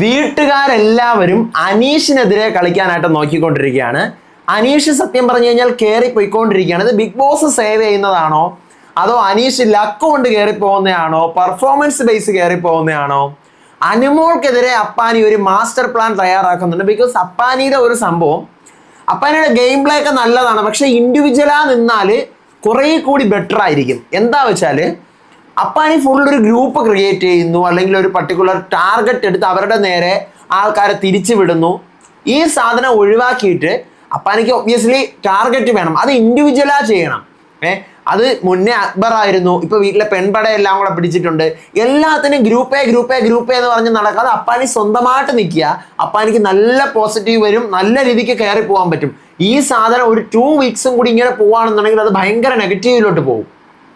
വീട്ടുകാരെല്ലാവരും അനീഷിനെതിരെ കളിക്കാനായിട്ട് നോക്കിക്കൊണ്ടിരിക്കുകയാണ്. അനീഷ് സത്യം പറഞ്ഞു കഴിഞ്ഞാൽ കയറി പോയിക്കൊണ്ടിരിക്കുകയാണ് ഇത് ബിഗ് ബോസ് സേവ് ചെയ്യുന്നതാണോ? അതോ അനീഷ് ലക്ക് കൊണ്ട് കയറി പോകുന്നതാണോ പെർഫോമൻസ് ബേസ് കയറി പോകുന്നതാണോ അനുമോൾക്കെതിരെ അപ്പാനി ഒരു മാസ്റ്റർ പ്ലാൻ തയ്യാറാക്കുന്നുണ്ട്. ബിക്കോസ് അപ്പാനിയുടെ ഒരു സംഭവം അപ്പാനിയുടെ ഗെയിം പ്ലേ ഒക്കെ നല്ലതാണ്. പക്ഷെ ഇൻഡിവിജ്വലാ നിന്നാൽ കുറേ കൂടി ബെറ്റർ ആയിരിക്കും. എന്താ വെച്ചാൽ അപ്പാനി ഫുൾ ഒരു ഗ്രൂപ്പ് ക്രിയേറ്റ് ചെയ്യുന്നു അല്ലെങ്കിൽ ഒരു പർട്ടിക്കുലർ ടാർഗറ്റ് എടുത്ത് അവരുടെ നേരെ ആൾക്കാരെ തിരിച്ചു വിടുന്നു. ഈ സാധനം ഒഴിവാക്കിയിട്ട് അപ്പാനിക്ക് ഒബ്വിയസ്ലി ടാർഗറ്റ് വേണം. അത് ഇൻഡിവിജ്വലാ ചെയ്യണം. ഏ അത് മുന്നേ അക്ബർ ആയിരുന്നു. ഇപ്പൊ വീട്ടിലെ പെൺപട എല്ലാം കൂടെ പിടിച്ചിട്ടുണ്ട്. എല്ലാത്തിനും ഗ്രൂപ്പ് എ ഗ്രൂപ്പേ ഗ്രൂപ്പേ ഗ്രൂപ്പേ എന്ന് പറഞ്ഞ് നടക്കാതെ അപ്പാനി സ്വന്തമായിട്ട് നിൽക്കുക. അപ്പാനിക്ക് നല്ല പോസിറ്റീവ് വരും. നല്ല രീതിക്ക് കയറി പോകാൻ പറ്റും. ഈ സാധനം ഒരു ടു വീക്സും കൂടി ഇങ്ങനെ പോവാണെന്നുണ്ടെങ്കിൽ അത് ഭയങ്കര നെഗറ്റീവിലോട്ട് പോകും.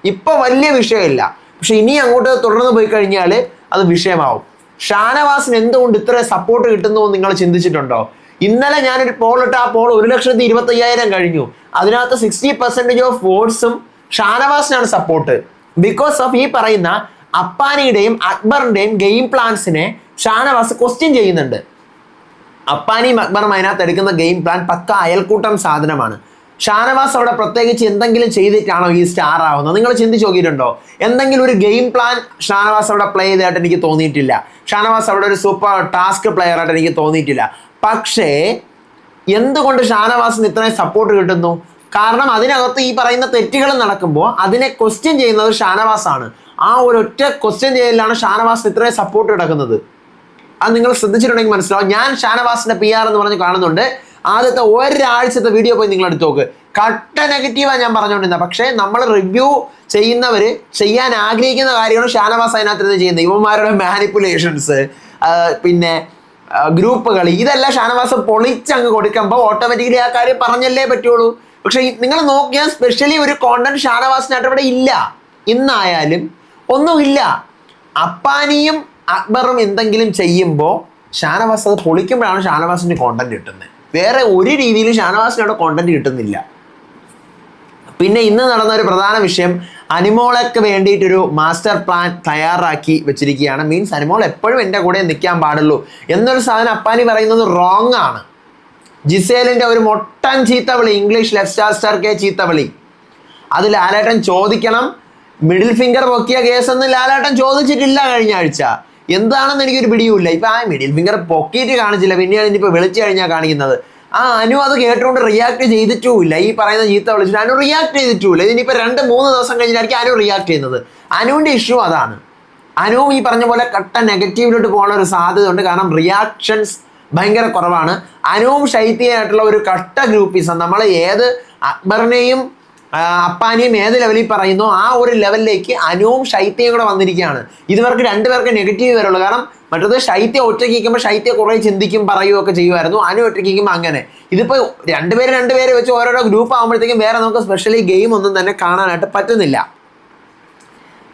ഇപ്പൊ വലിയ വിഷയമില്ല. പക്ഷെ ഇനി അങ്ങോട്ട് തുടർന്ന് പോയി കഴിഞ്ഞാൽ അത് വിഷയമാവും. ഷാനവാസിന് എന്തുകൊണ്ട് ഇത്ര സപ്പോർട്ട് കിട്ടുന്നു നിങ്ങൾ ചിന്തിച്ചിട്ടുണ്ടോ? ഇന്നലെ ഞാനൊരു പോൾ ഇട്ട് ആ പോൾ ഒരു ലക്ഷത്തി ഇരുപത്തി അയ്യായിരം കഴിഞ്ഞു. അതിനകത്ത് സിക്സ്റ്റി പെർസെന്റേജ് ഓഫ് വോട്ട്സും ഷാനവാസിനാണ് സപ്പോർട്ട് ബിക്കോസ് ഓഫ് ഈ പറയുന്ന അപ്പാനിയുടെയും അക്ബറിന്റെയും ഗെയിം പ്ലാൻസിനെ ഷാനവാസ് ക്വസ്റ്റ്യൻ ചെയ്യുന്നുണ്ട്. അപ്പാനിയും അക്ബറും അതിനകത്ത് എടുക്കുന്ന ഗെയിം പ്ലാൻ പക്ക അയൽക്കൂട്ടം സാധനമാണ്. ഷാനവാസ് അവിടെ പ്രത്യേകിച്ച് എന്തെങ്കിലും ചെയ്തിട്ടാണോ ഈ സ്റ്റാർ ആവുന്നത്? നിങ്ങൾ ചിന്തിച്ച് നോക്കിയിട്ടുണ്ടോ? എന്തെങ്കിലും ഒരു ഗെയിം പ്ലാൻ ഷാനവാസ് അവിടെ പ്ലേ ചെയ്തതായിട്ട് എനിക്ക് തോന്നിയിട്ടില്ല. ഷാനവാസ് അവിടെ ഒരു സൂപ്പർ ടാസ്ക് പ്ലെയർ ആയിട്ട് എനിക്ക് തോന്നിയിട്ടില്ല. പക്ഷേ എന്തുകൊണ്ട് ഷാനവാസിന് ഇത്രയും സപ്പോർട്ട് കിട്ടുന്നു? കാരണം അതിനകത്ത് ഈ പറയുന്ന തെറ്റുകൾ നടക്കുമ്പോൾ അതിനെ ക്വസ്റ്റ്യൻ ചെയ്യുന്നത് ഷാനവാസ് ആണ് ആ ഒറ്റ ക്വസ്റ്റ്യൻ ചെയ്യലിലാണ് ഷാനവാസിന് ഇത്രയും സപ്പോർട്ട് കിടക്കുന്നത്. അത് നിങ്ങൾ ശ്രദ്ധിച്ചിട്ടുണ്ടെങ്കിൽ മനസ്സിലാവും. ഞാൻ ഷാനവാസിന്റെ പി ആർ എന്ന് പറഞ്ഞ് കാണുന്നുണ്ട്. ആദ്യത്തെ ഒരാഴ്ചത്തെ വീഡിയോ പോയി നിങ്ങൾ എടുത്തു നോക്ക്. കട്ട നെഗറ്റീവാണ് ഞാൻ പറഞ്ഞുകൊണ്ടിരുന്നത് പക്ഷേ നമ്മൾ റിവ്യൂ ചെയ്യുന്നവർ ചെയ്യാൻ ആഗ്രഹിക്കുന്ന കാര്യമാണ് ഷാനവാസ് അതിനകത്ത് ചെയ്യുന്നത്. ഇവന്മാരുടെ മാനിപ്പുലേഷൻസ് പിന്നെ ഗ്രൂപ്പ് കളി. ഇതെല്ലാം ഷാനവാസ് പൊളിച്ചങ്ങ് കൊടുക്കുമ്പോൾ ഓട്ടോമാറ്റിക്കലി ആ കാര്യം പറഞ്ഞല്ലേ പറ്റുള്ളൂ. പക്ഷേ നിങ്ങൾ നോക്കിയാൽ സ്പെഷ്യലി ഒരു കോണ്ടന്റ് ഷാനവാസിനായിട്ട് ഇവിടെ ഇല്ല. ഇന്നായാലും ഒന്നുമില്ല അപ്പാനിയും അക്ബറും എന്തെങ്കിലും ചെയ്യുമ്പോൾ ഷാനവാസ് അത് പൊളിക്കുമ്പോഴാണ് ഷാനവാസിന്റെ കോണ്ടന്റ് കിട്ടുന്നത് വേറെ ഒരു രീതിയിലും ഷാനവാസിന് അവിടെ കോണ്ടന്റ് കിട്ടുന്നില്ല. പിന്നെ ഇന്ന് നടന്ന ഒരു പ്രധാന വിഷയം അനിമോളൊക്കെ വേണ്ടിയിട്ടൊരു മാസ്റ്റർ പ്ലാൻ തയ്യാറാക്കി വെച്ചിരിക്കുകയാണ്. മീൻസ് അനിമോൾ എപ്പോഴും എന്റെ കൂടെ നിൽക്കാൻ പാടുള്ളൂ എന്നൊരു സാധനം അപ്പാനി പറയുന്നത് റോങ് ആണ്. ജിസേലിന്റെ ഒരു മൊട്ടൻ ചീത്തവിളി English left star star K ചീത്തവിളി അത് ലാലേട്ടൻ ചോദിക്കണം. മിഡിൽ ഫിംഗർ പൊക്കിയ കേസൊന്നും ലാലേട്ടൻ ചോദിച്ചിട്ടില്ല കഴിഞ്ഞ ആഴ്ച. എന്താണെന്ന് എനിക്കൊരു പിടിയുമില്ല. ഇപ്പൊ ആ മിഡിൽ ഫിംഗർ പൊക്കിയിട്ട് കാണിച്ചില്ല. പിന്നെയാണ് ഇനിയിപ്പോൾ വിളിച്ചു കഴിഞ്ഞാൽ കാണിക്കുന്നത്. ആ അനു അത് കേട്ടുകൊണ്ട് റിയാക്ട് ചെയ്തിട്ടുമില്ല. ഈ പറയുന്ന ചീത്ത വിളിച്ചിട്ട് അനു റിയാക്ട് ചെയ്തിട്ടുമില്ല. ഇതിനിപ്പോൾ രണ്ട് മൂന്ന് ദിവസം കഴിഞ്ഞിട്ടായിരിക്കും അനു റിയാക്ട് ചെയ്യുന്നത്. അനുവിന്റെ ഇഷ്യൂ അതാണ്. അനുവും ഈ പറഞ്ഞ പോലെ കട്ട നെഗറ്റീവിലോട്ട് പോകാനുള്ള ഒരു സാധ്യത ഉണ്ട് കാരണം റിയാക്ഷൻസ് ഭയങ്കര കുറവാണ്. അനുവും ശൈത്യമായിട്ടുള്ള ഒരു കട്ട ഗ്രൂപ്പീസാണ് നമ്മൾ ഏത് അക്ബറിനെയും അപ്പാനിയും ഏത് ലെവലിൽ പറയുന്നു ആ ഒരു ലെവലിലേക്ക് അനുവും ശൈത്യയും കൂടെ വന്നിരിക്കുകയാണ്. ഇതുവർക്ക് രണ്ടുപേർക്ക് നെഗറ്റീവ് വരുള്ളൂ കാരണം മറ്റത് ശൈത്യ ഒറ്റയ്ക്ക് നിൽക്കുമ്പോൾ ശൈത്യ കുറേ ചിന്തിക്കും പറയുകയൊക്കെ ചെയ്യുമായിരുന്നു. അനു ഒറ്റയ്ക്ക് നിൽക്കുമ്പോൾ അങ്ങനെ. ഇതിപ്പോൾ രണ്ടുപേര് രണ്ടുപേര് വെച്ച് ഓരോരോ ഗ്രൂപ്പ് ആകുമ്പോഴത്തേക്കും വേറെ നമുക്ക് സ്പെഷ്യലി ഗെയിം ഒന്നും തന്നെ കാണാനായിട്ട് പറ്റുന്നില്ല.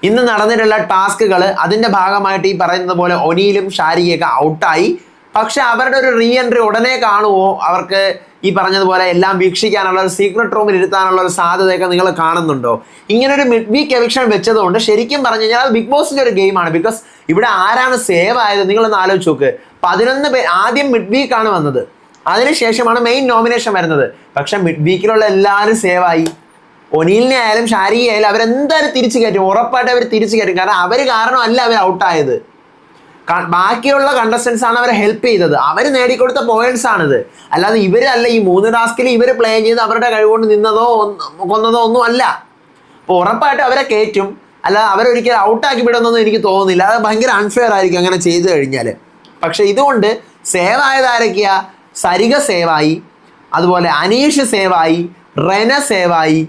ഇന്ന് നടന്നിട്ടുള്ള ടാസ്കുകൾ അതിന്റെ ഭാഗമായിട്ട് ഈ പറയുന്നത് പോലെ ഒനിയിലും ഷാരികയൊക്കെ ഔട്ടായി പക്ഷെ അവരുടെ ഒരു റീ എൻട്രി ഉടനെ കാണുമോ അവർക്ക് ഈ പറഞ്ഞതുപോലെ എല്ലാം വീക്ഷിക്കാനുള്ള ഒരു സീക്രട്ട് റൂമിൽ ഇരുത്താനുള്ള ഒരു സാധ്യതയൊക്കെ നിങ്ങൾ കാണുന്നുണ്ടോ? ഇങ്ങനെ ഒരു മിഡ് വീക്ക് എവിക്ഷൻ വെച്ചതുകൊണ്ട് ശരിക്കും പറഞ്ഞു കഴിഞ്ഞാൽ ബിഗ് ബോസിന്റെ ഒരു ഗെയിമാണ് ബിക്കോസ് ഇവിടെ ആരാണ് സേവ് ആയത് നിങ്ങളൊന്ന് ആലോചിച്ച് നോക്ക്. പതിനൊന്ന് പേര് ആദ്യം മിഡ് വീക്ക് ആണ് വന്നത്. അതിനുശേഷമാണ് മെയിൻ നോമിനേഷൻ വരുന്നത്. പക്ഷെ മിഡ് വീക്കിലുള്ള എല്ലാവരും സേവ് ആയി. ഒനീലിനെ ആയാലും ഷാരിയെ ആയാലും അവരെന്തായാലും തിരിച്ചു കയറ്റും. ഉറപ്പായിട്ട് അവർ തിരിച്ചു കയറ്റും. കാരണം അവർ കാരണമല്ല അവർ ഔട്ടായത് ബാക്കിയുള്ള കണ്ടസ്റ്റൻസ് ആണ് അവരെ ഹെൽപ്പ് ചെയ്തത്. അവർ നേടിക്കൊടുത്ത പോയിന്റ്സ് ആണിത്. അല്ലാതെ ഇവരല്ല ഈ മൂന്ന് ടാസ്കിൽ ഇവർ പ്ലേ ചെയ്ത് അവരുടെ കഴിവുകൊണ്ട് നിന്നതോ കൊന്നതോ ഒന്നും അല്ല. അപ്പോൾ ഉറപ്പായിട്ട് അവരെ കയറ്റും. അല്ലാതെ അവരൊരിക്കലും ഔട്ടാക്കി വിടുന്നൊന്നും എനിക്ക് തോന്നുന്നില്ല. അത് ഭയങ്കര അൺഫെയർ ആയിരിക്കും അങ്ങനെ ചെയ്തു കഴിഞ്ഞാൽ പക്ഷെ ഇതുകൊണ്ട് സേവ് ആയത് സരിക സേവായി അതുപോലെ അനീഷ് സേവായി റെന സേവായി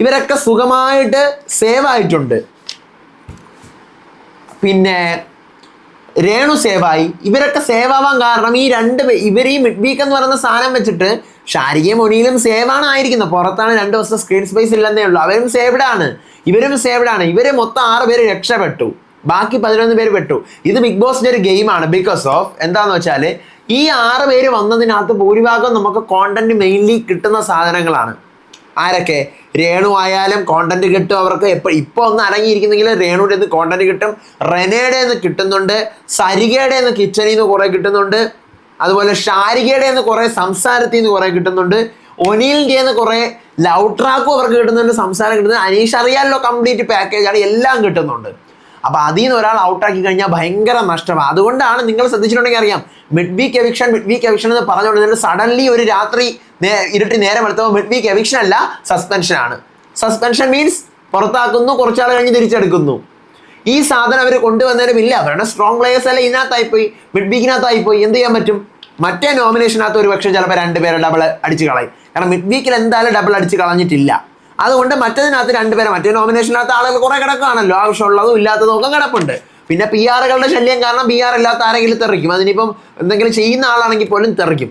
ഇവരൊക്കെ സുഖമായിട്ട് സേവായിട്ടുണ്ട് പിന്നെ രേണു സേവായി. ഇവരൊക്കെ സേവാവാൻ കാരണം ഈ രണ്ട് ഇവർ ഈ മിഡ് വീക്ക് എന്ന് പറയുന്ന സാധനം വെച്ചിട്ട് ഷാരികയും മൊണിയിലും സേവാണ് ആയിരിക്കുന്നത്. പുറത്താണ് രണ്ട് ദിവസം സ്ക്രീൻ സ്പേസ് ഇല്ലെന്നേ ഉള്ളൂ. അവരും സേവ്ഡ് ആണ്. ഇവരും സേവ്ഡ് ആണ്. ഇവർ മൊത്തം ആറ് പേര് രക്ഷപ്പെട്ടു. ബാക്കി പതിനൊന്ന് പേര് പെട്ടു. ഇത് ബിഗ് ബോസിന്റെ ഒരു ഗെയിമാണ് ബിക്കോസ് ഓഫ് എന്താന്ന് വെച്ചാൽ ഈ ആറ് പേര് വന്നതിനകത്ത് ഭൂരിഭാഗം നമുക്ക് കോണ്ടന്റ് മെയിൻലി കിട്ടുന്ന സാധനങ്ങളാണ്. ആരൊക്കെ? രേണു ആയാലും കോണ്ടന്റ് കിട്ടും അവർക്ക്. എപ്പോൾ ഇപ്പോൾ ഒന്ന് അടങ്ങിയിരിക്കുന്നെങ്കിൽ രേണുവിന്റെ നിന്ന് കോണ്ടന്റ് കിട്ടും റെനയുടെ നിന്ന് കിട്ടുന്നുണ്ട് സരികയുടെ നിന്ന് കിച്ചണിൽ നിന്ന് കുറേ കിട്ടുന്നുണ്ട് അതുപോലെ ഷാരികയുടെ നിന്ന് കുറേ സംസാരത്തിൽ നിന്ന് കുറേ കിട്ടുന്നുണ്ട് ഒനിലിന്റെ നിന്ന് കുറേ ലൗ ട്രാക്കും അവർക്ക് കിട്ടുന്നുണ്ട് സംസാരം കിട്ടുന്നുണ്ട്. അനീഷ് അറിയാമല്ലോ കംപ്ലീറ്റ് പാക്കേജാണ് എല്ലാം കിട്ടുന്നുണ്ട്. അപ്പോൾ അതിൽ നിന്ന് ഒരാൾ ഔട്ടാക്കി കഴിഞ്ഞാൽ ഭയങ്കര നഷ്ടമാണ് അതുകൊണ്ടാണ് നിങ്ങൾ ശ്രദ്ധിച്ചിട്ടുണ്ടെങ്കിൽ അറിയാം. Mid week eviction mid week eviction എന്ന് പറഞ്ഞുകൊണ്ട് സഡൻലി ഒരു രാത്രി ഇരുട്ടി നേരം എടുത്തപ്പോൾ മിഡ് വീക്ക് എവിക്ഷൻ അല്ല സസ്പെൻഷൻ ആണ്. സസ്പെൻഷൻ മീൻസ് പുറത്താക്കുന്നു കുറച്ചാൾ കഴിഞ്ഞ് തിരിച്ചെടുക്കുന്നു. ഈ സാധനം അവർ കൊണ്ടുവന്നതിനും ഇല്ല. അവരുടെ സ്ട്രോങ് പ്ലേയേഴ്സ് അല്ല ഇതിനകത്തായി പോയി മിഡ് വീക്കിനകത്തായി പോയി എന്ത് ചെയ്യാൻ പറ്റും? മറ്റേ നോമിനേഷനകത്ത് ഒരു പക്ഷേ ചിലപ്പോൾ രണ്ടുപേരെ ഡബിൾ അടിച്ച് കളയും. കാരണം മിഡ് വീക്കിൽ എന്തായാലും ഡബിൾ അടിച്ച് കളഞ്ഞിട്ടില്ല. അതുകൊണ്ട് മറ്റതിനകത്ത് രണ്ടുപേരെ മറ്റേ നോമിനേഷനകത്ത് ആളുകൾ കുറെ കിടക്കുകയാണല്ലോ ആവശ്യമുള്ളതും ഇല്ലാത്തതും ഒക്കെ കിടപ്പുണ്ട്. പിന്നെ പി ആറുകളുടെ ശല്യം കാരണം പി ആർ ഇല്ലാത്ത ആരെങ്കിലും തെറിക്കും. അതിനിപ്പം എന്തെങ്കിലും ചെയ്യുന്ന ആളാണെങ്കിൽ പോലും തെറിക്കും.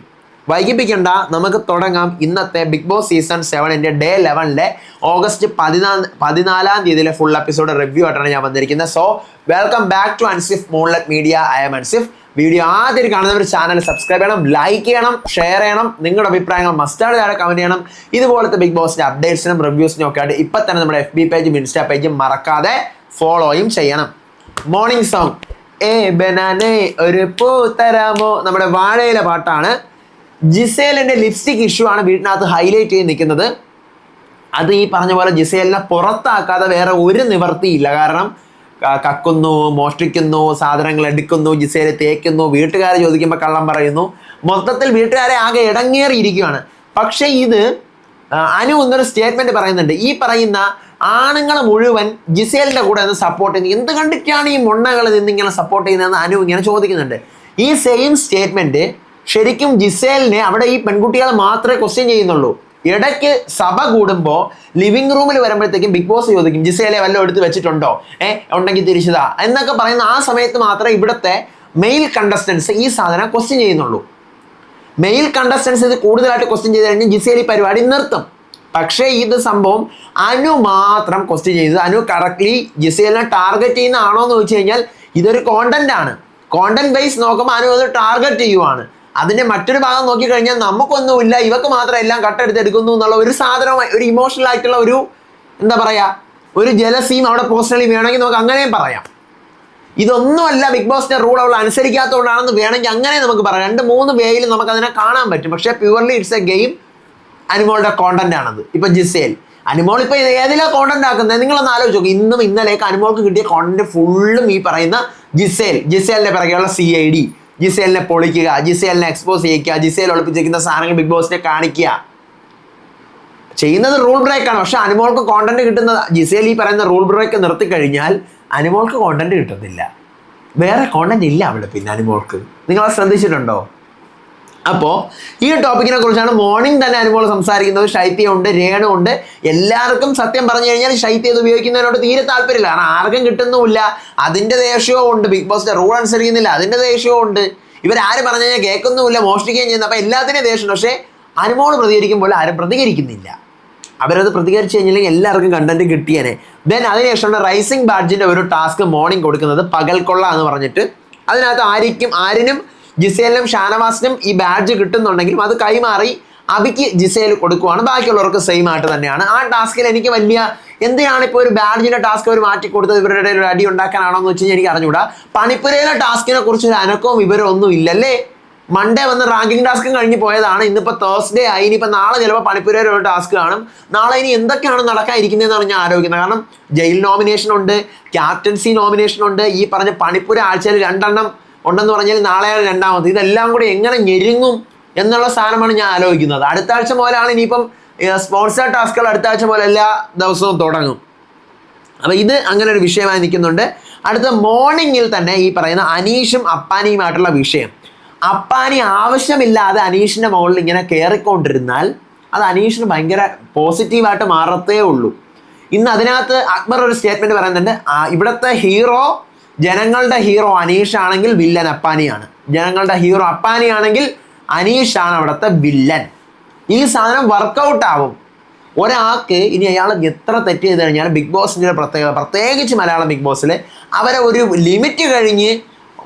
വൈകിപ്പിക്കണ്ട നമുക്ക് തുടങ്ങാം ഇന്നത്തെ ബിഗ് ബോസ് സീസൺ സെവനിന്റെ ഡേ ലെവനിലെ ഓഗസ്റ്റ് പതിനാല് പതിനാലാം തീയതിയിലെ ഫുൾ എപ്പിസോഡ് റിവ്യൂ ആയിട്ടാണ് ഞാൻ വന്നിരിക്കുന്നത്. So welcome back to Ansif മോൺലെറ്റ് media I M Ansif video ആദ്യം കാണുന്നവർ ചാനൽ സബ്സ്ക്രൈബ് ചെയ്യണം ലൈക്ക് ചെയ്യണം ഷെയർ ചെയ്യണം. നിങ്ങളുടെ അഭിപ്രായങ്ങൾ മസ്റ്റാണ് താഴെ കമന്റ് ചെയ്യണം. ഇതുപോലത്തെ ബിഗ് ബോസിന്റെ അപ്ഡേറ്റ്സിനും റിവ്യൂസിനും ഒക്കെ ആയിട്ട് ഇപ്പം തന്നെ നമ്മുടെ എഫ് ബി പേജും ഇൻസ്റ്റാ പേജും മറക്കാതെ ഫോളോയും ചെയ്യണം. മോർണിംഗ് സോങ് ഏ ബനാനേ ഒരു പൂ തരാമോ? നമ്മുടെ വാഴയിലെ പാട്ടാണ്. ജിസേലിന്റെ ലിപ്സ്റ്റിക് ഇഷ്യൂ ആണ് വീട്ടിനകത്ത് ഹൈലൈറ്റ് ചെയ്ത് നിൽക്കുന്നത്. അത് ഈ പറഞ്ഞ പോലെ ജിസേലിനെ പുറത്താക്കാതെ വേറെ ഒരു നിവർത്തിയില്ല. കാരണം കക്കുന്നു മോഷ്ടിക്കുന്നു സാധനങ്ങൾ എടുക്കുന്നു ജിസേരെ തേക്കുന്നു. വീട്ടുകാർ ചോദിക്കുമ്പോൾ കള്ളം പറയുന്നു. മൊത്തത്തിൽ വീട്ടുകാരെ ആകെ ഇടങ്ങേറിയിരിക്കുകയാണ്. പക്ഷേ ഇത് അനു എന്നൊരു സ്റ്റേറ്റ്മെന്റ് പറയുന്നുണ്ട്. ഈ പറയുന്ന ആണുങ്ങൾ മുഴുവൻ ജിസേലിന്റെ കൂടെ നിന്ന് സപ്പോർട്ട് ചെയ്യുന്നു. എന്ത് കണ്ടിട്ടാണ് ഈ മുണ്ണകൾ നിന്ന് ഇങ്ങനെ സപ്പോർട്ട് ചെയ്യുന്നതെന്ന് അനു ഇങ്ങനെ ചോദിക്കുന്നുണ്ട്. ഈ സെയിം സ്റ്റേറ്റ്മെന്റ് ശരിക്കും ജിസേലിനെ അവിടെ ഈ പെൺകുട്ടികൾ മാത്രമേ ക്വസ്റ്റ്യൻ ചെയ്യുന്നുള്ളൂ. ഇടയ്ക്ക് സഭ കൂടുമ്പോൾ ലിവിംഗ് റൂമിൽ വരുമ്പോഴത്തേക്കും ബിഗ് ബോസ് ചോദിക്കും ജിസേലെ വല്ലതും എടുത്ത് വെച്ചിട്ടുണ്ടോ? ഏ ഉണ്ടെങ്കിൽ തിരിച്ചതാ. എന്നൊക്കെ പറയുന്ന ആ സമയത്ത് മാത്രമേ ഇവിടുത്തെ മെയിൽ കണ്ടസ്റ്റൻസ് ഈ സാധനം ക്വസ്റ്റ്യൻ ചെയ്യുന്നുള്ളൂ. മെയിൽ കണ്ടസ്റ്റൻസ് ഇത് കൂടുതലായിട്ട് ക്വസ്റ്റ്യൻ ചെയ്ത് കഴിഞ്ഞാൽ ജിസേലി പരിപാടി നിർത്തും. പക്ഷേ ഇത് സംഭവം അനു മാത്രം ക്വസ്റ്റ്യൻ ചെയ്തത് അനു കറക്റ്റ്ലി ജിസേലിനെ ടാർഗറ്റ് ചെയ്യുന്ന ആണോ എന്ന് ചോദിച്ചു കഴിഞ്ഞാൽ ഇതൊരു കോണ്ടന്റ് ആണ്. കോണ്ടന്റ് ബേസ് നോക്കുമ്പോൾ അനു അത് ടാർഗറ്റ് ചെയ്യുവാണ്. അതിന്റെ മറ്റൊരു ഭാഗം നോക്കിക്കഴിഞ്ഞാൽ നമുക്കൊന്നുമില്ല. ഇവക്ക് മാത്രം എല്ലാം കട്ടെടുത്ത് എടുക്കുന്നു എന്നുള്ള ഒരു സാധനമായി ഒരു ഇമോഷണൽ ആയിട്ടുള്ള ഒരു എന്താ പറയാ ഒരു ജലസീം അവിടെ പേഴ്സണലി വേണമെങ്കിൽ നമുക്ക് അങ്ങനെയും പറയാം. ഇതൊന്നുമല്ല ബിഗ് ബോസിന്റെ റൂൾ അവൾ അനുസരിക്കാത്തതുകൊണ്ടാണെന്ന് വേണമെങ്കിൽ അങ്ങനെ നമുക്ക് പറയാം. രണ്ട് മൂന്ന് വേയിൽ നമുക്ക് അതിനെ കാണാൻ പറ്റും. പക്ഷേ പ്യുവർലി ഇറ്റ്സ് എ ഗെയിം അനിമോളുടെ കോണ്ടന്റ് ആണത്. ഇപ്പൊ ജിസേൽ. അനിമോൾ ഇപ്പൊ ഏതിലാ കോണ്ടന്റ് ആക്കുന്നത്? നിങ്ങളൊന്ന് ആലോചിച്ച് നോക്കും. ഇന്നും ഇന്നലെയൊക്കെ അനിമോൾക്ക് കിട്ടിയ കോണ്ടന്റ് ഫുള്ളും ഈ പറയുന്ന ജിസേൽ. ജിസേലിന്റെ പിറകെയുള്ള സി ഐ ഡി ജിസേലിനെ പൊളിക്കുക ജിസേലിനെ എക്സ്പോസ് ചെയ്യിക്കുക ജിസേൽ ഒളിപ്പിച്ചിരിക്കുന്ന സാധനങ്ങൾ ബിഗ് ബോസിനെ കാണിക്കുക. ചെയ്യുന്നത് റൂൾ ബ്രേക്ക് ആണ്. പക്ഷെ അനുമോൾക്ക് കോണ്ടന്റ് കിട്ടുന്നത് ജിസേൽ ഈ പറയുന്ന റൂൾ ബ്രേക്ക് നിർത്തി കഴിഞ്ഞാൽ അനുമോൾക്ക് കോണ്ടന്റ് കിട്ടുന്നില്ല. വേറെ കോണ്ടന്റ് ഇല്ല അവിടെ പിന്നെ അനുമോൾക്ക്. നിങ്ങൾ ശ്രദ്ധിച്ചിട്ടുണ്ടോ? അപ്പോൾ ഈ ടോപ്പിക്കിനെ കുറിച്ചാണ് മോർണിംഗ് തന്നെ അനുഭവം സംസാരിക്കുന്നത് ശൈത്യം ഉണ്ട് രേണു ഉണ്ട്. എല്ലാവർക്കും സത്യം പറഞ്ഞു കഴിഞ്ഞാൽ ശൈത്യം ഇത് ഉപയോഗിക്കുന്നതിനോട് തീരെ താല്പര്യമില്ല. കാരണം ആർക്കും കിട്ടുന്നുമില്ല. അതിന്റെ ദേഷ്യവും ഉണ്ട്. ബിഗ് ബോസ് റൂൾ അനുസരിക്കുന്നില്ല അതിന്റെ ദേഷ്യവും ഉണ്ട്. ഇവരാര് പറഞ്ഞു കഴിഞ്ഞാൽ കേൾക്കുന്നുമില്ല മോഷ്ടിക്കുകയും ചെയ്യുന്നു. അപ്പോൾ എല്ലാത്തിനും ദേഷ്യമുണ്ട്. പക്ഷേ അനുമോൾ പ്രതികരിക്കുമ്പോൾ ആരും പ്രതികരിക്കുന്നില്ല. അവരത് പ്രതികരിച്ചു കഴിഞ്ഞില്ലെങ്കിൽ എല്ലാവർക്കും കണ്ടന്റ് കിട്ടിയേനെ. ദെൻ അതിനുശേഷമാണ് റൈസിംഗ് ബാഡ്ജിന്റെ ഒരു ടാസ്ക് മോർണിംഗ് കൊടുക്കുന്നത്. പകൽക്കൊള്ള എന്ന് പറഞ്ഞിട്ട്. അതിനകത്ത് ആരിക്കും ആരിനും ജിസേലിനും ഷാനവാസിനും ഈ ബാഡ്ജ് കിട്ടുന്നുണ്ടെങ്കിലും അത് കൈമാറി അബിക്ക് ജിസേൽ കൊടുക്കുവാണ്. ബാക്കിയുള്ളവർക്ക് സെയിം ആയിട്ട് തന്നെയാണ്. ആ ടാസ്കിൽ എനിക്ക് വലിയ എന്തിനാണ് ഇപ്പോൾ ഒരു ബാഡ്ജിന്റെ ടാസ്ക് അവർ മാറ്റി കൊടുത്തത്? ഇവരുടെ ഇടയിൽ ഒരു അടി ഉണ്ടാക്കാനാണോ എന്ന് വെച്ച് കഴിഞ്ഞാൽ എനിക്ക് അറിഞ്ഞുകൂടാ പണിപ്പുരയിലെ ടാസ്കിനെ കുറിച്ച് ഒരു അനക്കവും വിവരവും ഒന്നും ഇല്ലല്ലേ? മൺഡേ വന്ന് റാങ്കിങ് ടാസ്കും കഴിഞ്ഞ് പോയതാണ്. ഇന്നിപ്പോൾ തേഴ്സ്ഡേ ആയി. ഇനിയിപ്പോൾ നാളെ ചിലപ്പോൾ പണിപ്പുരയിൽ ഒരു ടാസ്ക് കാണും. നാളെ ഇനി എന്തൊക്കെയാണ് നടക്കാതിരിക്കുന്നതെന്നാണ് ഞാൻ ആലോചിക്കുന്നത്. കാരണം ജയിൽ നോമിനേഷൻ ഉണ്ട് ക്യാപ്റ്റൻസി നോമിനേഷൻ ഉണ്ട്. ഈ പറഞ്ഞ പണിപ്പുര ആഴ്ചയിൽ രണ്ടെണ്ണം ഉണ്ടെന്ന് പറഞ്ഞാൽ നാളെയാണ് രണ്ടാമത്. ഇതെല്ലാം കൂടി എങ്ങനെ ഞെരുങ്ങും എന്നുള്ള സാധനമാണ് ഞാൻ ആലോചിക്കുന്നത്. അടുത്ത ആഴ്ച മുതലാണ് ഇനിയിപ്പം സ്പോൺസർ ടാസ്കുകൾ അടുത്ത ആഴ്ച മുതൽ എല്ലാ ദിവസവും തുടങ്ങും. അപ്പോൾ ഇത് അങ്ങനെ ഒരു വിഷയമായി നിൽക്കുന്നുണ്ട്. അടുത്ത മോർണിംഗിൽ തന്നെ ഈ പറയുന്ന അനീഷും അപ്പാനിയുമായിട്ടുള്ള വിഷയം. അപ്പാനി ആവശ്യമില്ലാതെ അനീഷിന്റെ മുകളിൽ ഇങ്ങനെ കയറിക്കൊണ്ടിരുന്നാൽ അത് അനീഷിന് ഭയങ്കര പോസിറ്റീവായിട്ട് മാറത്തേ ഉള്ളൂ. ഇന്ന് അതിനകത്ത് അക്ബർ ഒരു സ്റ്റേറ്റ്മെന്റ് പറയുന്നുണ്ട് ഇവിടുത്തെ ഹീറോ ജനങ്ങളുടെ ഹീറോ അനീഷ് ആണെങ്കിൽ വില്ലൻ അപ്പാനിയാണ്. ജനങ്ങളുടെ ഹീറോ അപ്പാനിയാണെങ്കിൽ അനീഷ് ആണ് അവിടുത്തെ വില്ലൻ. ഈ സാധനം വർക്കൗട്ട് ആവും. ഒരാൾക്ക് ഇനി അയാൾ എത്ര തെറ്റ് ചെയ്ത് കഴിഞ്ഞാൽ ബിഗ് ബോസിന്റെ പ്രത്യേകത പ്രത്യേകിച്ച് മലയാളം ബിഗ് ബോസിൽ അവരെ ഒരു ലിമിറ്റ് കഴിഞ്ഞ്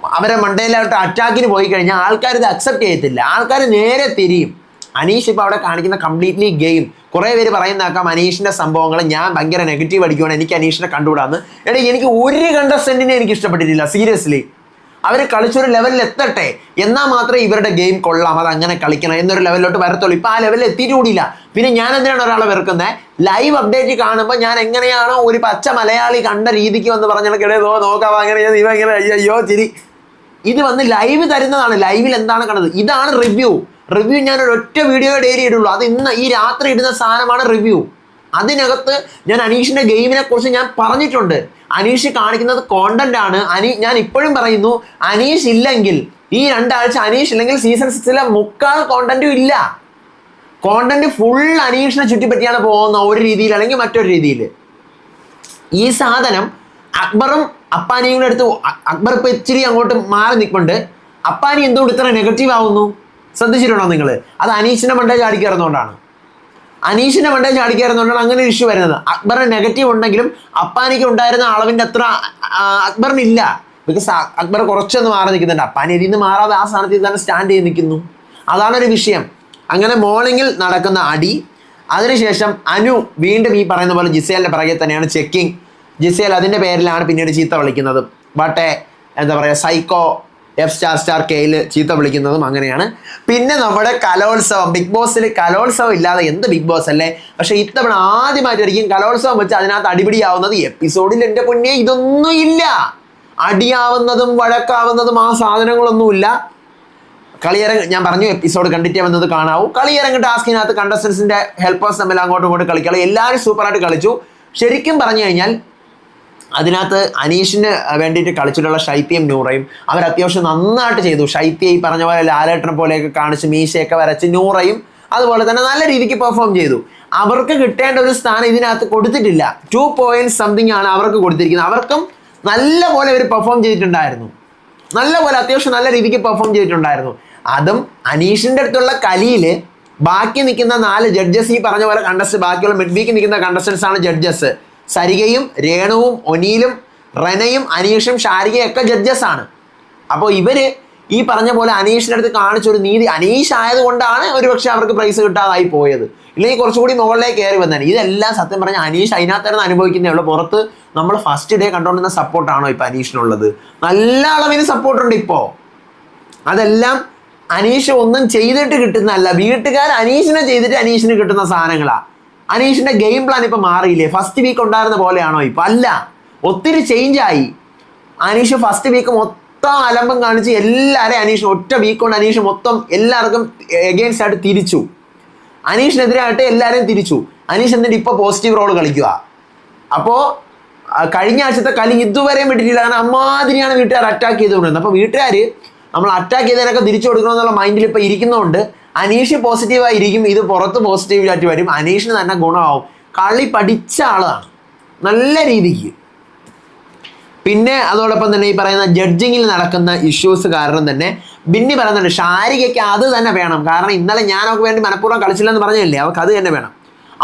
അവരെ മണ്ടയിലോട്ട് അറ്റാക്കിന് പോയി കഴിഞ്ഞാൽ ആൾക്കാർ ഇത് അക്സെപ്റ്റ് ചെയ്യത്തില്ല. ആൾക്കാർ നേരെ തിരിയും. അനീഷ് ഇപ്പൊ അവിടെ കാണിക്കുന്ന കംപ്ലീറ്റ്ലി ഗെയിം കുറെ പേര് പറയുന്നേക്കാം അനീഷിന്റെ സംഭവങ്ങൾ ഞാൻ ഭയങ്കര നെഗറ്റീവ് അടിക്കുവാണ്. എനിക്ക് അനീഷിനെ കണ്ടുകൂടാന്ന്. എടാ എനിക്ക് ഒരു കണ്ടസ്റ്റന്റിനെ എനിക്ക് ഇഷ്ടപ്പെട്ടിട്ടില്ല സീരിയസ്ലി അവർ കളിച്ചൊരു ലെവലിൽ എത്തട്ടെ. എന്നാൽ മാത്രമേ ഇവരുടെ ഗെയിം കൊള്ളാം. അത് അങ്ങനെ കളിക്കണം എന്നൊരു ലെവലിലോട്ട് വരത്തുള്ളൂ. ഇപ്പൊ ആ ലെവലിൽ എത്തിയിട്ടുകൂടിയില്ല പിന്നെ ഞാൻ എന്തിനാണ് ഒരാളെ വെറുക്കുന്നത് ലൈവ് അപ്ഡേറ്റ് കാണുമ്പോൾ ഞാൻ എങ്ങനെയാണോ ഒരു പച്ച മലയാളി കണ്ട രീതിക്ക് വന്ന് പറഞ്ഞാൽ കിടേ നോ നോക്കാം അങ്ങനെ ഇവ ഇങ്ങനെ അയ്യോ ചിരി. ഇത് വന്ന് ലൈവ് തരുന്നതാണ്. ലൈവിൽ എന്താണ് കണ്ടത്? ഇതാണ് റിവ്യൂ റിവ്യൂ ഞാൻ ഒരു ഒറ്റ വീഡിയോ ഡെയിലി ഇടുള്ളൂ അത് ഇന്ന് ഈ രാത്രി ഇടുന്ന സാധനമാണ് റിവ്യൂ അതിനകത്ത് ഞാൻ അനീഷിന്റെ ഗെയിമിനെ കുറിച്ച് ഞാൻ പറഞ്ഞിട്ടുണ്ട്. അനീഷ് കാണിക്കുന്നത് കോണ്ടന്റ് ആണ്. അനീ ഞാൻ ഇപ്പോഴും പറയുന്നു അനീഷ് ഇല്ലെങ്കിൽ ഈ രണ്ടാഴ്ച അനീഷ് ഇല്ലെങ്കിൽ സീസൺ സിക്സിലെ മുക്കാൽ കോണ്ടന്റും ഇല്ല. കോണ്ടന്റ് ഫുൾ അനീഷിനെ ചുറ്റിപ്പറ്റിയാണ് പോകുന്ന ഒരു രീതിയിൽ അല്ലെങ്കിൽ മറ്റൊരു രീതിയിൽ. ഈ സാധനം അക്ബറും അപ്പാനിയും കൂടെ അടുത്ത് അക്ബർ ഇപ്പൊ ഇച്ചിരി അങ്ങോട്ട് മാറി നിൽക്കുന്നുണ്ട് അപ്പാനി എന്തുകൊണ്ട് ഇത്ര നെഗറ്റീവ് ആവുന്നു? ശ്രദ്ധിച്ചിട്ടുണ്ടോ നിങ്ങൾ അത് അനീഷിന്റെ മണ്ടേ ചാടിക്കയറുന്നതുകൊണ്ടാണ് അനീഷിന്റെ മണ്ടേ ചാടിക്കയറുന്നതുകൊണ്ടാണ് അങ്ങനെ ഒരു ഇഷ്യൂ വരുന്നത്. അക്ബറിന് നെഗറ്റീവ് ഉണ്ടെങ്കിലും അപ്പാനിക്ക് ഉണ്ടായിരുന്ന അളവിന്റെ അത്ര അക്ബറിനില്ല ബിക്കോസ് അക്ബർ കുറച്ചൊന്ന് മാറി നിൽക്കുന്നുണ്ട്. അപ്പാനി ഇതിൽ മാറാതെ ആ സ്ഥാനത്ത് തന്നെ സ്റ്റാൻഡ് ചെയ്ത് നിൽക്കുന്നു. അതാണൊരു വിഷയം. അങ്ങനെ മോളിങ്ങിൽ നടക്കുന്ന അടി അതിനുശേഷം അനു വീണ്ടും ഈ പറയുന്ന പോലെ ജിസേലിന്റെ പിറകെ തന്നെയാണ് ചെക്കിങ് ജിസേൽ അതിന്റെ പേരിലാണ് പിന്നീട് ചീത്ത വിളിക്കുന്നത്. ബട്ട് എന്താ പറയുക സൈക്കോ എഫ് സ്റ്റാർ സ്റ്റാർ കെയിൽ ചീത്ത വിളിക്കുന്നതും അങ്ങനെയാണ്. പിന്നെ നമ്മുടെ കലോത്സവം ബിഗ് ബോസിൽ കലോത്സവം ഇല്ലാതെ എന്ത് ബിഗ് ബോസ് അല്ലേ? പക്ഷെ ഇത്തവണ ആദ്യമായിട്ടായിരിക്കും കലോത്സവം വെച്ച് അതിനകത്ത് അടിപിടിയാവുന്നത് എപ്പിസോഡിൽ എന്റെ പൊന്നെ ഇതൊന്നും ഇല്ല. അടിയാവുന്നതും വഴക്കാവുന്നതും ആ സാധനങ്ങളൊന്നുമില്ല. കളിയരങ്ങ് ഞാൻ പറഞ്ഞു എപ്പിസോഡ് കണ്ടിട്ടേ വന്നത് കാണാവൂ. കളിയരങ്ങ് ടാസ്കിനകത്ത് കണ്ടസ്റ്റൻസിന്റെ ഹെൽപ്പേഴ്സ് തമ്മിൽ അങ്ങോട്ടും ഇങ്ങോട്ടും കളിക്കണം എല്ലാവരും സൂപ്പറായിട്ട് കളിച്ചു. ശരിക്കും പറഞ്ഞു കഴിഞ്ഞാൽ അതിനകത്ത് അനീഷിന് വേണ്ടിയിട്ട് കളിച്ചിട്ടുള്ള ഷൈപ്പിയും നൂറയും അവർ അത്യാവശ്യം നന്നായിട്ട് ചെയ്തു. ഷൈത്യ ഈ പറഞ്ഞ പോലെ ലാലേട്ടനെ പോലെയൊക്കെ കാണിച്ച് മീശയൊക്കെ വരച്ച് നൂറയും അതുപോലെ തന്നെ നല്ല രീതിക്ക് പെർഫോം ചെയ്തു. അവർക്ക് കിട്ടേണ്ട ഒരു സ്ഥാനം ഇതിനകത്ത് കൊടുത്തിട്ടില്ല. ടു പോയിന്റ് സംതിങ് ആണ് അവർക്ക് കൊടുത്തിരിക്കുന്നത്. അവർക്കും നല്ല പോലെ അവർ പെർഫോം ചെയ്തിട്ടുണ്ടായിരുന്നു. നല്ല പോലെ അത്യാവശ്യം നല്ല രീതിക്ക് പെർഫോം ചെയ്തിട്ടുണ്ടായിരുന്നു. അതും അനീഷിന്റെ അടുത്തുള്ള കലിയിൽ ബാക്കി നിൽക്കുന്ന നാല് ജഡ്ജസ് ഈ പറഞ്ഞ പോലെ കണ്ടസ്റ്റ് ബാക്കിയുള്ള മിഡ് വീക്ക് നിൽക്കുന്ന കണ്ടസ്റ്റൻസ് ആണ് ജഡ്ജസ് സരികയും രേണുവും ഒനീലും റെനയും അനീഷും ഷാരികയും ഒക്കെ ജഡ്ജസ് ആണ്. അപ്പോൾ ഇവർ ഈ പറഞ്ഞ പോലെ അനീഷിന്റെ അടുത്ത് കാണിച്ചൊരു നീതി അനീഷ് ആയതുകൊണ്ടാണ് ഒരുപക്ഷെ അവർക്ക് പ്രൈസ് കിട്ടാതായി പോയത്. ഇല്ലെങ്കിൽ കുറച്ചുകൂടി മുകളിലേക്ക് കയറി വന്നേനെ. ഇതെല്ലാം സത്യം പറഞ്ഞാൽ അനീഷ് അതിനകത്തായിരുന്നു അനുഭവിക്കുന്നേ ഉള്ളൂ. പുറത്ത് നമ്മൾ ഫസ്റ്റ് ഡേ കണ്ടുകൊണ്ടിരുന്ന സപ്പോർട്ടാണോ ഇപ്പോൾ അനീഷിനുള്ളത്? നല്ല അളവിന് സപ്പോർട്ടുണ്ട് ഇപ്പോൾ അതെല്ലാം അനീഷ് ഒന്നും ചെയ്തിട്ട് കിട്ടുന്നതല്ല. വീട്ടുകാർ അനീഷിനെ ചെയ്തിട്ട് അനീഷിന് കിട്ടുന്ന സാധനങ്ങളാ. അനീഷിന്റെ ഗെയിം പ്ലാൻ ഇപ്പൊ മാറിയില്ലേ? ഫസ്റ്റ് വീക്ക് ഉണ്ടായിരുന്ന പോലെയാണോ ഇപ്പൊ? അല്ല. ഒത്തിരി ചേഞ്ച് ആയി. അനീഷ് ഫസ്റ്റ് വീക്ക് മൊത്തം അലമ്പം കാണിച്ച് എല്ലാവരെയും അനീഷ് ഒറ്റ വീക്ക് കൊണ്ട് അനീഷ് മൊത്തം എല്ലാവർക്കും എഗെയിൻസ്റ്റ് ആയിട്ട് തിരിച്ചു. അനീഷിനെതിരായിട്ട് എല്ലാവരെയും തിരിച്ചു. അനീഷ് എന്നിട്ട് ഇപ്പൊ പോസിറ്റീവ് റോൾ കളിക്കുക. അപ്പോ കഴിഞ്ഞ ആഴ്ചത്തെ കളി ഇതുവരെയും വിട്ടിട്ടില്ല. കാരണം അമ്മാതിരിയാണ് വീട്ടുകാർ അറ്റാക്ക് ചെയ്തുകൊണ്ടിരുന്നത്. അപ്പോൾ വീട്ടുകാർ നമ്മൾ അറ്റാക്ക് ചെയ്തതിനൊക്കെ തിരിച്ചു കൊടുക്കണമെന്നുള്ള മൈൻഡിൽ ഇപ്പൊ ഇരിക്കുന്നതുകൊണ്ട് അനീഷ് പോസിറ്റീവായിരിക്കും ഇത് പുറത്ത് പോസിറ്റീവായിട്ട് വരും. അനീഷിന് തന്നെ ഗുണമാവും. കളി പഠിച്ച ആളാണ്. നല്ല രീതിക്ക്. പിന്നെ അതോടൊപ്പം തന്നെ ഈ പറയുന്ന ജഡ്ജിങ്ങിൽ നടക്കുന്ന ഇഷ്യൂസ് കാരണം തന്നെ ബിന്നി പറയുന്നുണ്ട് ഷാരികയ്ക്ക് അത് തന്നെ വേണം. കാരണം ഇന്നലെ ഞാൻ ഞാനൊക്കെ വേണ്ടി മനഃപൂർവം കളിച്ചില്ലെന്ന് പറഞ്ഞില്ലേ? അവർക്ക് അത് തന്നെ വേണം.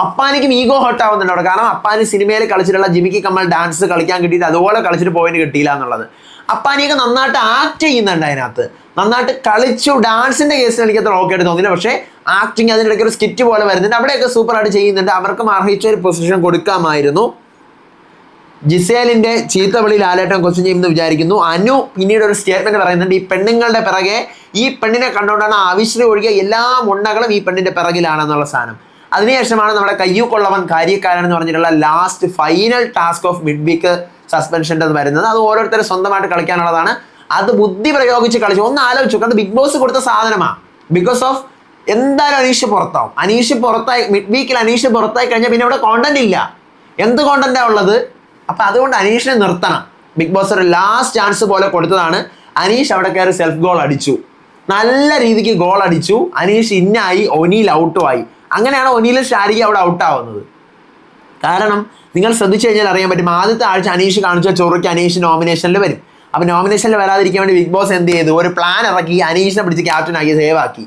അപ്പാനിക്കും ഈഗോ ഹോട്ട് ആവുന്നുണ്ട് അവിടെ. കാരണം അപ്പാന് സിനിമയിൽ കളിച്ചിട്ടുള്ള ജിമിക്ക് കമ്മൽ ഡാൻസ് കളിക്കാൻ കിട്ടിയിട്ട് അതുപോലെ കളിച്ചിട്ട് പോയിന്റ് കിട്ടിയില്ല എന്നുള്ളത്. അപ്പാനിയൊക്കെ നന്നായിട്ട് ആക്ട് ചെയ്യുന്നുണ്ട് അതിനകത്ത്. നന്നായിട്ട് കളിച്ചു ഡാൻസിന്റെ കേസിൽ എനിക്ക് അത്ര ഓക്കെ ആയിട്ട് തോന്നില്ല പക്ഷേ ആക്ടിങ് അതിനിടയ്ക്ക് ഒരു സ്കിറ്റ് പോലെ വരുന്നുണ്ട്. അവിടെയൊക്കെ സൂപ്പറായിട്ട് ചെയ്യുന്നുണ്ട്. അവർക്കും അർഹിച്ച ഒരു പൊസിഷൻ കൊടുക്കാമായിരുന്നു. ജിസേലിന്റെ ചീത്ത വിളിയിൽ ലാലേട്ടൻ ക്വസ്റ്റ്യൻ ചെയ്യുമെന്ന് വിചാരിക്കുന്നു. അനു പിന്നീട് ഒരു സ്റ്റേറ്റ്മെന്റ് പറയുന്നുണ്ട്. ഈ പെണ്ണുങ്ങളുടെ പിറകെ ഈ പെണ്ണിനെ കണ്ടുകൊണ്ടാണ് ആവശ്യം ഒഴികെ എല്ലാ മുണ്ണകളും ഈ പെണ്ണിന്റെ പിറകിലാണെന്നുള്ള സാധനം. അതിനുശേഷമാണ് നമ്മുടെ കയ്യൂക്കൊള്ളവൻ കാര്യക്കാരൻ എന്ന് പറഞ്ഞിട്ടുള്ള last final task of mid week സസ്പെൻഷന്റെ വരുന്നത്. അത് ഓരോരുത്തർ സ്വന്തമായിട്ട് കളിക്കാനുള്ളതാണ്. അത് ബുദ്ധി പ്രയോഗിച്ച് കളിച്ചു. ഒന്ന് ആലോചിച്ചു. കാരണം ബിഗ് ബോസ് കൊടുത്ത സാധനമാണ് ബിക്കോസ് ഓഫ് എന്തായാലും അനീഷ് പുറത്താവും. അനീഷ് പുറത്തായി മിഡ് വീക്കിൽ അനീഷ് പുറത്തായി കഴിഞ്ഞാൽ പിന്നെ ഇവിടെ കോണ്ടന്റ് ഇല്ല. എന്ത് കോണ്ടന്റാണ് ഉള്ളത്? അപ്പൊ അതുകൊണ്ട് അനീഷിനെ നിർത്തണം. ബിഗ് ബോസ് ഒരു ലാസ്റ്റ് ചാൻസ് പോലെ കൊടുത്തതാണ്. അനീഷ് അവിടെ കയറി സെൽഫ് ഗോൾ അടിച്ചു. നല്ല രീതിക്ക് ഗോൾ അടിച്ചു. അനീഷ് ഇന്നായി ഒനീൽ ഔട്ടുമായി അങ്ങനെയാണ് ഒനിയിലെ ഷാരിക അവിടെ ഔട്ടാവുന്നത് കാരണം നിങ്ങൾ ശ്രദ്ധിച്ചു കഴിഞ്ഞാൽ അറിയാൻ പറ്റും. ആദ്യത്തെ ആഴ്ച അനീഷ് കാണിച്ച ചൊറുക്ക് അനീഷ് നോമിനേഷനിൽ വരും. അപ്പൊ നോമിനേഷനിൽ വരാതിരിക്കാൻ വേണ്ടി ബിഗ് ബോസ് എന്ത് ചെയ്തു? ഒരു പ്ലാൻ ഇറക്കി അനീഷിനെ പിടിച്ച് ക്യാപ്റ്റൻ ആക്കി സേവ് ആക്കി.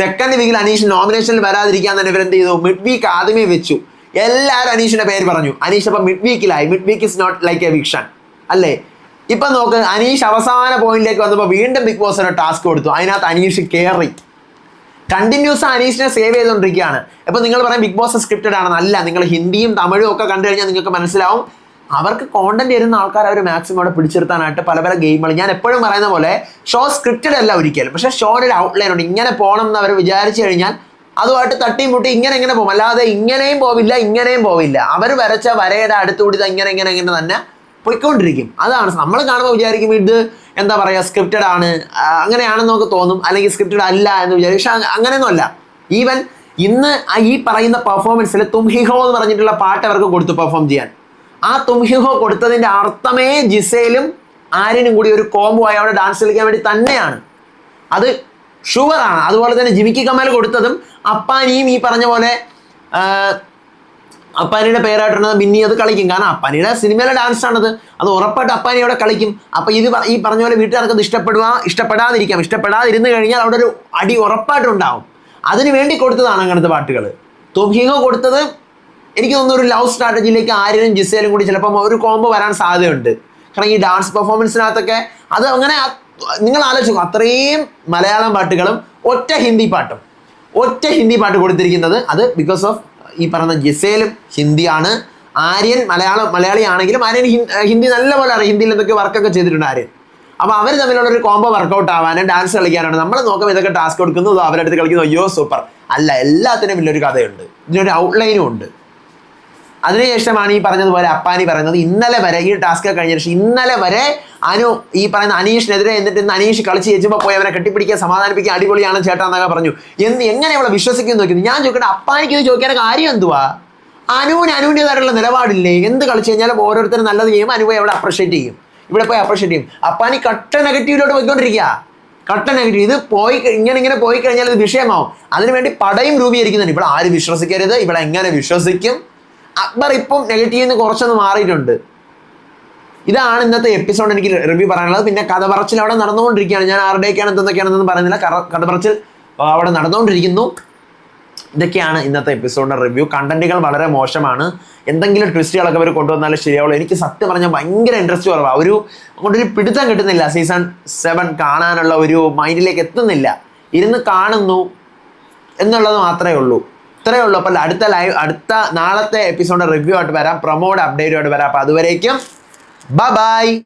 സെക്കൻഡ് വീക്കിൽ അനീഷ് നോമിനേഷനിൽ വരാതിരിക്കാൻ തന്നെ എന്ത് ചെയ്തു? മിഡ് വീക്ക് ആദ്യമേ വെച്ചു. എല്ലാവരും അനീഷിന്റെ പേര് പറഞ്ഞു. അനീഷ് അപ്പോൾ mid വീക്കിലായി mid week is not like a eviction അല്ലേ? ഇപ്പൊ നോക്ക് അനീഷ് അവസാന പോയിന്റിലേക്ക് വന്നപ്പോൾ വീണ്ടും ബിഗ് ബോസ് ഒരു ടാസ്ക് കൊടുത്തു. അതിനകത്ത് അനീഷ് കയറി കണ്ടിന്യൂസ് അനീഷിനെ സേവ് ചെയ്തുകൊണ്ടിരിക്കുകയാണ് ഇപ്പൊ നിങ്ങൾ പറയും ബിഗ് ബോസ് സ്ക്രിപ്റ്റഡ് ആണെന്ന്. അല്ല നിങ്ങൾ ഹിന്ദിയും തമിഴും ഒക്കെ കണ്ടു കഴിഞ്ഞാൽ നിങ്ങൾക്ക് മനസ്സിലാവും. അവർക്ക് കോണ്ടന്റ് തരുന്ന ആൾക്കാർ അവർ മാക്സിമം അവിടെ പിടിച്ചിരുത്താനായിട്ട് പല പല ഗെയിമുകൾ ഞാൻ എപ്പോഴും പറയുന്ന പോലെ ഷോ സ്ക്രിപ്റ്റഡ് അല്ല ഒരിക്കലും. പക്ഷേ ഷോയുടെ ഔട്ട്ലൈൻ ഉണ്ട്. ഇങ്ങനെ പോകണം എന്ന് അവർ വിചാരിച്ചു കഴിഞ്ഞാൽ അതുമായിട്ട് തട്ടിയും മുട്ടി ഇങ്ങനെ ഇങ്ങനെ പോകും. അല്ലാതെ ഇങ്ങനെയും പോവില്ല ഇങ്ങനെയും പോവില്ല. അവർ വരച്ച വരയുടെ അടുത്തുകൂടി ഇങ്ങനെ ഇങ്ങനെ ഇങ്ങനെ തന്നെ പോയിക്കൊണ്ടിരിക്കും. അതാണ്. നമ്മൾ കാണുമ്പോൾ വിചാരിക്കും ഇത് എന്താ പറയുക സ്ക്രിപ്റ്റഡ് ആണ്. അങ്ങനെയാണെന്ന് നമുക്ക് തോന്നും. അല്ലെങ്കിൽ സ്ക്രിപ്റ്റഡ് അല്ല എന്ന് വിചാരിക്കും. പക്ഷെ അങ്ങനെയൊന്നുമല്ല. ഈവൻ ഇന്ന് ഈ പറയുന്ന പെർഫോമൻസിൽ തുംഹിഹോ എന്ന് പറഞ്ഞിട്ടുള്ള പാട്ട് അവർക്ക് കൊടുത്തു പെർഫോം ചെയ്യാൻ. ആ തുംഹിഹോ കൊടുത്തതിന്റെ അർത്ഥമേ ജിസയിലും ആര്യനും കൂടി ഒരു കോംബോ ആയി അവിടെ ഡാൻസ് കളിക്കാൻ വേണ്ടി തന്നെയാണ്. അത് ഷുവറാണ് അതുപോലെ തന്നെ ജിമിക്കി കമൽ കൊടുത്തതും അപ്പാനിയും ഈ പറഞ്ഞ പോലെ അപ്പാനിയുടെ പേരായിട്ടുള്ളത് ബിന്നി അത് കളിക്കും. കാരണം അപ്പാനിയുടെ സിനിമയിലെ ഡാൻസ് ആണത്. അത് ഉറപ്പായിട്ട് അപ്പാനി അവിടെ കളിക്കും. അപ്പൊ ഇത് ഈ പറഞ്ഞ പോലെ വീട്ടുകാർക്ക് ഇഷ്ടപ്പെടുക ഇഷ്ടപ്പെടാതിരിക്കാം. ഇഷ്ടപ്പെടാതിരുന്ന് കഴിഞ്ഞാൽ അവിടെ ഒരു അടി ഉറപ്പായിട്ടുണ്ടാവും അതിന് വേണ്ടി കൊടുത്തതാണ് അങ്ങനത്തെ പാട്ടുകൾ തുംഹിഹോ കൊടുത്തത് എനിക്ക് തോന്നുന്നു ഒരു ലവ് സ്ട്രാറ്റജിയിലേക്ക് ആര്യനും ജിസയിലും കൂടി ചിലപ്പം ഒരു കോംബോ വരാൻ സാധ്യതയുണ്ട്. കാരണം ഈ ഡാൻസ് പെർഫോമൻസിനകത്തൊക്കെ അത് അങ്ങനെ നിങ്ങൾ ആലോചിക്കും അത്രയും മലയാളം പാട്ടുകളും ഒറ്റ ഹിന്ദി പാട്ടും. ഒറ്റ ഹിന്ദി പാട്ട് കൊടുത്തിരിക്കുന്നത് അത് ബിക്കോസ് ഓഫ് ഈ പറയുന്ന ജിസേലും ഹിന്ദിയാണ്. ആര്യൻ മലയാളം മലയാളി ആണെങ്കിലും ആര്യൻ ഹിന്ദി നല്ലപോലെ അറിയാം. ഹിന്ദിയിൽ എന്തൊക്കെ വർക്കൊക്കെ ചെയ്തിട്ടുണ്ട് ആര്യൻ. അപ്പോൾ അവർ തമ്മിലുള്ള ഒരു കോംബോ വർക്കൗട്ട് ആവാനും ഡാൻസ് കളിക്കാനാണ്. നമ്മൾ നോക്കുമ്പോൾ ഇതൊക്കെ ടാസ്ക് കൊടുക്കുന്നു അവരടുത്ത് അവരുടെ അടുത്ത് കളിക്കുന്നു. അയ്യോ സൂപ്പർ അല്ല എല്ലാത്തിനും വലിയൊരു കഥയുണ്ട്. ഇതിനൊരു ഔട്ട്ലൈനും ഉണ്ട്. അതിനുശേഷമാണ് ഈ പറഞ്ഞതുപോലെ അപ്പാനി പറയുന്നത്. ഇന്നലെ വരെ ഈ ടാസ്ക് കഴിഞ്ഞ ശേഷം ഇന്നലെ വരെ അനു ഈ പറയുന്ന അനീഷിനെതിരെ എന്നിട്ട് ഇന്ന് അനീഷ് കളിച്ച് ചേച്ചുമ്പോൾ പോയി അവനെ കെട്ടിപ്പിടിക്കുക സമാധാനിപ്പിക്കുക അടിപൊളിയാണ് ചേട്ടാ എന്നൊക്കെ പറഞ്ഞു. എന്ന് എങ്ങനെ അവളെ വിശ്വസിക്കുന്നു നോക്കി ഞാൻ ചോദിക്കട്ടെ അപ്പാനിക്ക് ഇത് ചോദിക്കാൻ കാര്യം എന്തുവാ? അനുവിന് അനുവിന്റെതായിട്ടുള്ള നിലപാടില്ലേ? എന്ത് കളിച്ചു കഴിഞ്ഞാലും ഓരോരുത്തരും നല്ലത് ചെയ്യും അനുവെ അവിടെ അപ്രിഷ്യേറ്റ് ചെയ്യും. ഇവിടെ പോയി അപ്രിഷ്യേറ്റ് ചെയ്യും. അപ്പാനി കട്ട നെഗറ്റീവിലോട്ട് പോയിക്കൊണ്ടിരിക്കുക. കട്ട നെഗറ്റീവ് ഇത് പോയി ഇങ്ങനെ ഇങ്ങനെ പോയി കഴിഞ്ഞാൽ ഇത് വിഷയമാവും. അതിനുവേണ്ടി പടയും രൂപീകരിക്കുന്നുണ്ട്. ഇവിടെ ആര് വിശ്വസിക്കരുത്. ഇവിടെ എങ്ങനെ വിശ്വസിക്കും? അക്ബർ ഇപ്പം നെഗറ്റീവ് നിന്ന് കുറച്ചൊന്ന് മാറിയിട്ടുണ്ട്. ഇതാണ് ഇന്നത്തെ എപ്പിസോഡ് എനിക്ക് റിവ്യൂ പറയാനുള്ളത്. പിന്നെ കഥ പറച്ചിൽ അവിടെ നടന്നുകൊണ്ടിരിക്കുകയാണ്. ഞാൻ ആരുടെയൊക്കെയാണ് എന്തൊക്കെയാണെന്നൊന്നും പറയുന്നില്ല. കഥ പറച്ചിൽ അവിടെ നടന്നുകൊണ്ടിരിക്കുന്നു. ഇതൊക്കെയാണ് ഇന്നത്തെ എപ്പിസോഡിന്റെ റിവ്യൂ കണ്ടന്റുകൾ വളരെ മോശമാണ്. എന്തെങ്കിലും ട്വിസ്റ്റുകളൊക്കെ അവർ കൊണ്ടുവന്നാലും ശരിയാവുള്ളൂ. എനിക്ക് സത്യം പറഞ്ഞാൽ ഭയങ്കര ഇൻട്രസ്റ്റ് കുറവാണ് ഒരു അങ്ങോട്ടൊരു പിടുത്തം കിട്ടുന്നില്ല. സീസൺ സെവൻ കാണാനുള്ള ഒരു മൈൻഡിലേക്ക് എത്തുന്നില്ല. ഇരുന്ന് കാണുന്നു എന്നുള്ളത് മാത്രമേ ഉള്ളൂ. ഇത്രയേ ഉള്ളൂ. അപ്പോൾ അടുത്ത ലൈവ് അടുത്ത നാളത്തെ എപ്പിസോഡ് റിവ്യൂ ആയിട്ട് വരാം. പ്രൊമോഡ് അപ്ഡേറ്റുമായിട്ട് വരാം. അപ്പോൾ അതുവരേക്കും ബൈ